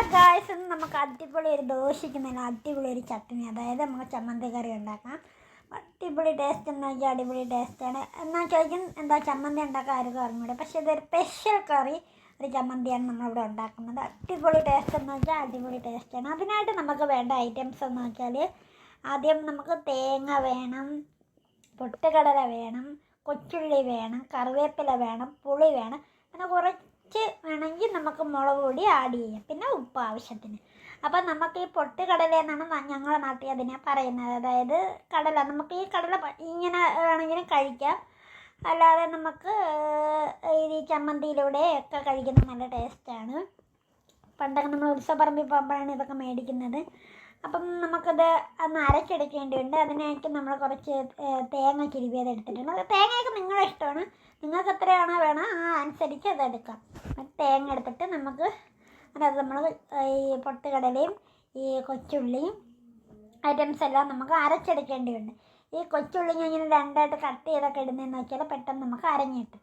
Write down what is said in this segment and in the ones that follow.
Hello guys ഇന്ന് നമുക്ക് അടിപൊളി ഒരു ദോശയ്ക്ക് നല്ല അടിപൊളി ഒരു ചട്നി അതായത് നമുക്ക് ചമ്മന്തി കറി ഉണ്ടാക്കാം. അടിപൊളി ടേസ്റ്റ് എന്ന് വെച്ചാൽ അടിപൊളി ടേസ്റ്റാണ് എന്നാൽ ചോദിക്കും എന്താ ചമ്മന്തി ഉണ്ടാക്കാൻ ആർക്കും അറിഞ്ഞൂടെ പക്ഷേ ഇതൊരു സ്പെഷ്യൽ കറി ഒരു ചമ്മന്തിയാണ് നമ്മളിവിടെ ഉണ്ടാക്കുന്നത്. അടിപൊളി ടേസ്റ്റ് എന്ന് വെച്ചാൽ അടിപൊളി ടേസ്റ്റാണ് അതിനായിട്ട് നമുക്ക് വേണ്ട ഐറ്റംസ് എന്ന് വെച്ചാൽ ആദ്യം നമുക്ക് തേങ്ങ വേണം പൊട്ടുകടല വേണം കൊച്ചുള്ളി വേണം കറിവേപ്പില വേണം പുളി വേണം അങ്ങനെ കുറച്ച് വേണമെങ്കിൽ നമുക്ക് മുളക് പൊടി ആഡ് ചെയ്യാം. പിന്നെ ഉപ്പ് ആവശ്യത്തിന്. അപ്പം നമുക്ക് ഈ പൊട്ടുകടല എന്നാണ് ന- ഞങ്ങളുടെ നാട്ടിൽ അതിനെ പറയുന്നത്. അതായത് കടല. നമുക്ക് ഈ കടല ഇങ്ങനെ വേണമെങ്കിലും കഴിക്കാം. അല്ലാതെ നമുക്ക് ഈ ചമ്മന്തിയിലൂടെ ഒക്കെ കഴിക്കുന്ന നല്ല ടേസ്റ്റാണ് പണ്ടൊക്കെ നമ്മൾ ഉത്സവപ്പറമ്പിൽ പോകുമ്പോഴാണ് ഇതൊക്കെ മേടിക്കുന്നത്. അപ്പം നമുക്കത് ഒന്ന് അരച്ചെടുക്കേണ്ടതുണ്ട് അതിനായിട്ട് നമ്മൾ കുറച്ച് തേങ്ങ ചിരുവിയത് എടുത്തിട്ടുണ്ട്. തേങ്ങയൊക്കെ നിങ്ങളുടെ ഇഷ്ടമാണ്. നിങ്ങൾക്ക് എത്രയാണോ വേണം ആ അനുസരിച്ച് അത് എടുക്കാം. തേങ്ങ എടുത്തിട്ട് നമുക്ക് അതായത് നമ്മൾ ഈ പൊട്ടുകടലയും ഈ കൊച്ചുള്ളിയും ഐറ്റംസ് എല്ലാം നമുക്ക് അരച്ചെടുക്കേണ്ടതുണ്ട് ഈ കൊച്ചുള്ളി ഞാൻ ഇങ്ങനെ രണ്ടായിട്ട് കട്ട് ചെയ്തൊക്കെ ഇടുന്നതെന്ന് വെച്ചാൽ പെട്ടെന്ന് നമുക്ക് അരഞ്ഞ് കിട്ടും.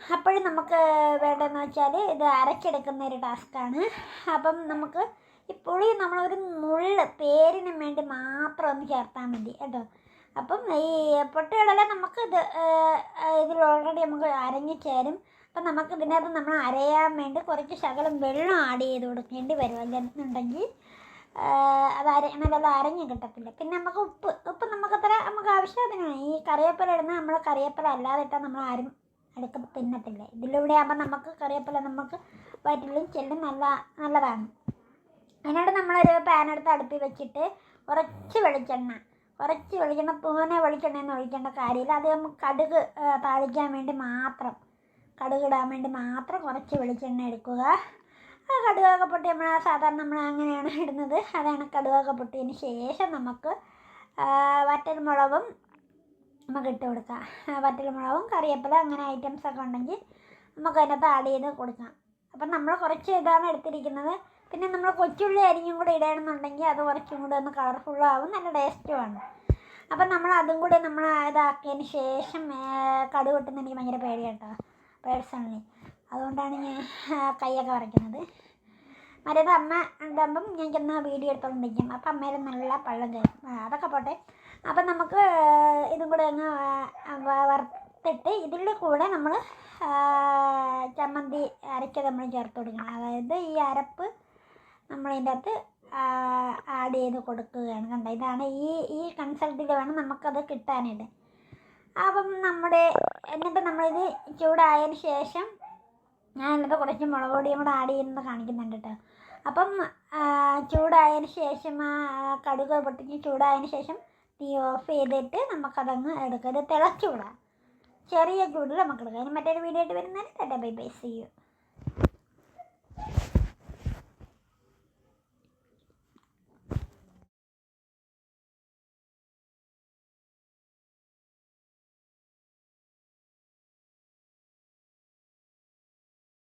അപ്പോഴും നമുക്ക് വേണ്ടതെന്ന് വെച്ചാൽ ഇത് അരച്ചെടുക്കുന്ന ഒരു ടാസ്ക്കാണ്. അപ്പം നമുക്ക് ഈ പുളി നമ്മളൊരു പേരിന് വേണ്ടി മാത്രം ഒന്ന് ചേർത്താൽ വേണ്ടി കേട്ടോ. അപ്പം ഈ പൊട്ടുകടല നമുക്ക് ഇത് ഇതിൽ ഓൾറെഡി നമുക്ക് അരങ്ങിച്ചേരും ചേരും. അപ്പം നമുക്ക് ഇതിനകത്ത് നമ്മൾ അരയാൻ വേണ്ടി കുറച്ച് ശകലം വെള്ളം ആഡ് ചെയ്ത് കൊടുക്കേണ്ടി വരും. അല്ലെന്നുണ്ടെങ്കിൽ അത് അര നല്ലത് അരഞ്ഞ് കിട്ടത്തില്ല. പിന്നെ നമുക്ക് ഉപ്പ് ഉപ്പ് നമുക്ക് അത്ര നമുക്ക് ആവശ്യത്തിനാണ്. ഈ കറിവേപ്പില ഇടുന്ന നമ്മൾ കറിവേപ്പില അല്ലാതെ ഇട്ടാൽ നമ്മൾ ആരും അടുക്ക തിന്നത്തില്ല ഇതിലൂടെ ആകുമ്പോൾ നമുക്ക് കറിവേപ്പില നമുക്ക് വയറ്റിലും ചെല്ലും നല്ല നല്ലതാണ്. അതിനായിട്ട് നമ്മളൊരു പാൻ എടുത്ത് അടുപ്പിൽ വെച്ചിട്ട് കുറച്ച് വെളിച്ചെണ്ണ കുറച്ച് വെളിച്ചെണ്ണ പൂനെ വെളിച്ചെണ്ണയെന്ന് ഒഴിക്കേണ്ട കാര്യമില്ല. അത് നമുക്ക് കടുക് താളിക്കാൻ വേണ്ടി മാത്രം കടുക് ഇടാൻ വേണ്ടി മാത്രം കുറച്ച് വെളിച്ചെണ്ണ എടുക്കുക. ആ കടുകൊക്കെ പൊട്ടി നമ്മൾ സാധാരണ നമ്മൾ അങ്ങനെയാണ് ഇടുന്നത്. അതാണ് കടുകൊക്കെ പൊട്ടിയതിന് ശേഷം നമുക്ക് വറ്റൽമുളകും നമുക്ക് ഇട്ട് കൊടുക്കാം. വറ്റൽമുളകും കറിവേപ്പില അങ്ങനെ ഐറ്റംസ് ഒക്കെ ഉണ്ടെങ്കിൽ നമുക്ക് അതിനകത്ത് ആഡ് ചെയ്ത് കൊടുക്കാം. അപ്പം നമ്മൾ കുറച്ച് ഇതാണ് എടുത്തിരിക്കുന്നത്. പിന്നെ നമ്മൾ കൊച്ചുള്ളി അരിഞ്ഞും കൂടെ ഇടണമെന്നുണ്ടെങ്കിൽ അത് കുറച്ചും കൂടെ ഒന്ന് കളർഫുള്ളും ആവും നല്ല ടേസ്റ്റുമാണ് അപ്പം നമ്മൾ അതും കൂടെ നമ്മൾ ഇതാക്കിയതിന് ശേഷം കടു കൊട്ടുന്ന എനിക്ക് ഭയങ്കര പേടിയാട്ടോ പേഴ്സണലി അതുകൊണ്ടാണ് ഞാൻ കൈയൊക്കെ വരയ്ക്കുന്നത് മറ്റേത് അമ്മ ഉണ്ടാകുമ്പം ഞാൻ ചെന്ന് വീഡിയോ എടുത്തോണ്ടിരിക്കും. അപ്പം അമ്മയുടെ നല്ല പള്ളം കയറും അതൊക്കെ പോട്ടെ. അപ്പം നമുക്ക് ഇതും കൂടെ അങ്ങ് വറുത്തിട്ട് ഇതിന്റെ കൂടെ നമ്മൾ ചമ്മന്തി അരച്ചത് നമ്മൾ ചേർത്ത് കൊടുക്കണം. അതായത് ഈ അരപ്പ് നമ്മളതിന്റെ അകത്ത് ആഡ് ചെയ്ത് കൊടുക്കുകയാണ്. കണ്ട? ഇതാണ് ഈ ഈ കൺസൾട്ടിൽ വേണം നമുക്കത് കിട്ടാനായിട്ട്. അപ്പം നമ്മുടെ എന്നിട്ട് നമ്മളിത് ചൂടായതിന് ശേഷം ഞാൻ എന്നിട്ട് കുറച്ച് മുളക് പൊടിയും കൂടെ ആഡ് ചെയ്യുന്നത് കാണിക്കുന്നുണ്ട് കേട്ടോ അപ്പം ചൂടായതിന് ശേഷം ആ കടുക് പൊട്ടിച്ച് ചൂടായതിന് ശേഷം തീ ഓഫ് ചെയ്തിട്ട് നമുക്കതങ്ങ് എടുക്കാം. ഇത് തിളച്ചുകൂടാ ചെറിയ ചൂടിൽ നമുക്ക് എടുക്കാം ഇനി മറ്റൊരു വീഡിയോ ആയിട്ട് വരുന്നതിന് ബൈ ബൈ സി യു